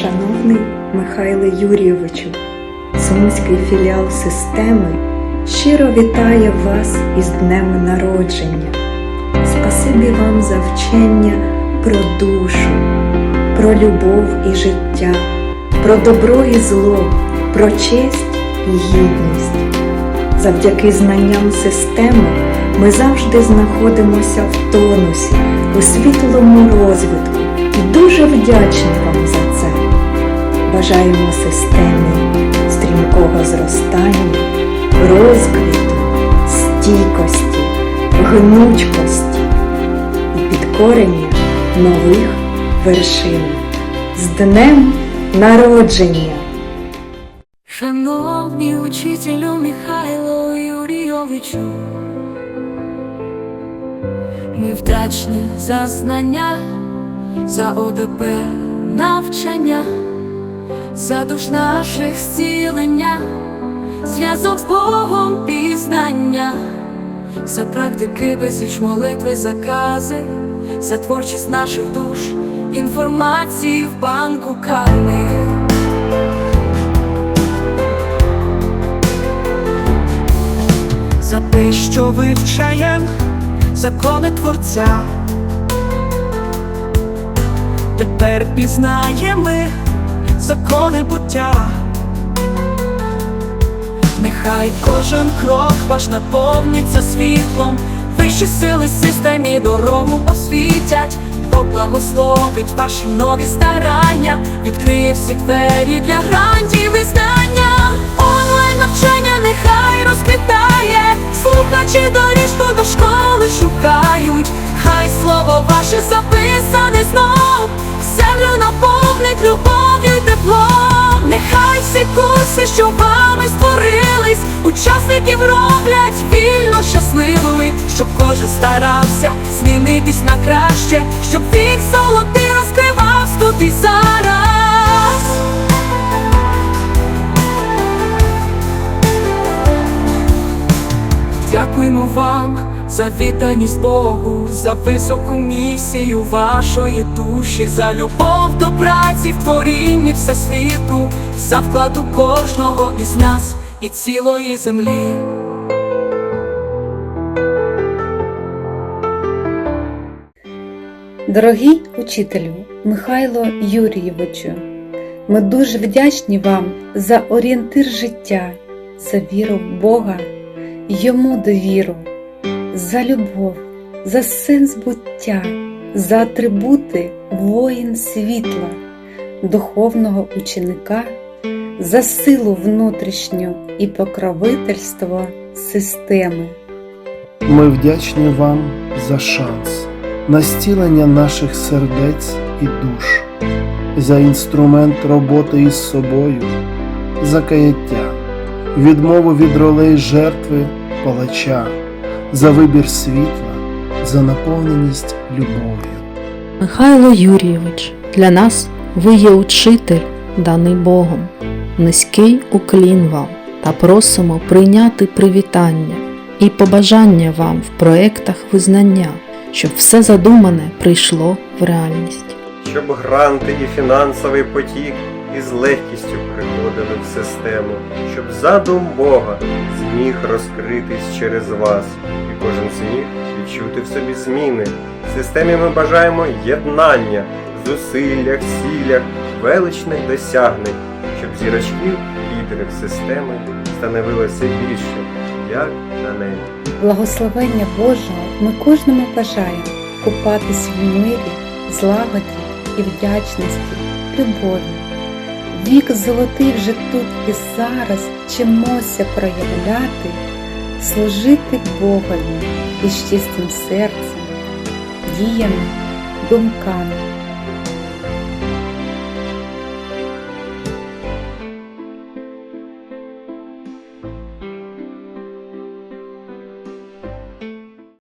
Шановний Михайле Юрійовичу, Сумський філіал системи щиро вітає вас із Днем народження. Спасибі вам за вчення про душу, про любов і життя, про добро і зло, про честь і гідність. Завдяки знанням системи ми завжди знаходимося в тонусі, у світлому розвитку і дуже вдячні вам за це. Бажаємо системі стрімкого зростання, розквіту, стійкості, гнучкості і підкорення нових вершин. З Днем народження! Шановний учителю Михайло Юрійовичу, ми вдячні за знання, за ОДП навчання, за душ наших зцілення, зв'язок з Богом пізнання, за практики безліч молитви, закази, за творчість наших душ, інформації в банку карми. за те, що вивчаєм закони Творця. Тепер пізнаємо закони буття. Нехай кожен крок ваш наповниться світлом, вищі сили системі дорогу освітять, Бог благословить ваші нові старання, відкриє всі двері для грантів і знання. Онлайн навчання нехай розквітає, слухачі доріжку до школи шукають, хай слово ваше записане знов, землю наповнить любов'ю й. Нехай всі курси, що вами створились, учасників роблять вільно щасливими, щоб кожен старався змінитись на краще, щоб вік золотий розкривав тут і зараз. За відданість Богу, за високу місію вашої душі, за любов до праці в творінні всесвіту, за вклад у кожного із нас і цілої землі. Дорогий учителю Михайло Юрійовичу, ми дуже вдячні вам за орієнтир життя, за віру в Бога, йому довіру, за любов, за сенс буття, за атрибути воїн світла, духовного ученика, за силу внутрішню і покровительство системи. Ми вдячні вам за шанс на стілення наших сердець і душ, за інструмент роботи із собою, за каяття, відмову від ролей жертви палача, за вибір світла, за наповненість любов'ю. Михайло Юрійович, для нас ви є учитель, даний Богом. Низький уклін вам та просимо прийняти привітання і побажання вам в проектах визнання, щоб все задумане прийшло в реальність. щоб гранти і фінансовий потік із легкістю приходили в систему, щоб задум Бога зміг розкритись через вас, і кожен зміг відчути в собі зміни. В системі ми бажаємо єднання, зусиллях, сілях, величних досягнень, щоб зірочків лідерів системи становилося більше, як на небі. Благословення Божого ми кожному бажаємо купатись в мирі, злагоді і вдячності, любові. Вік золотий вже тут і зараз вчимося проявляти, служити Богові із чистим серцем, діями, думками,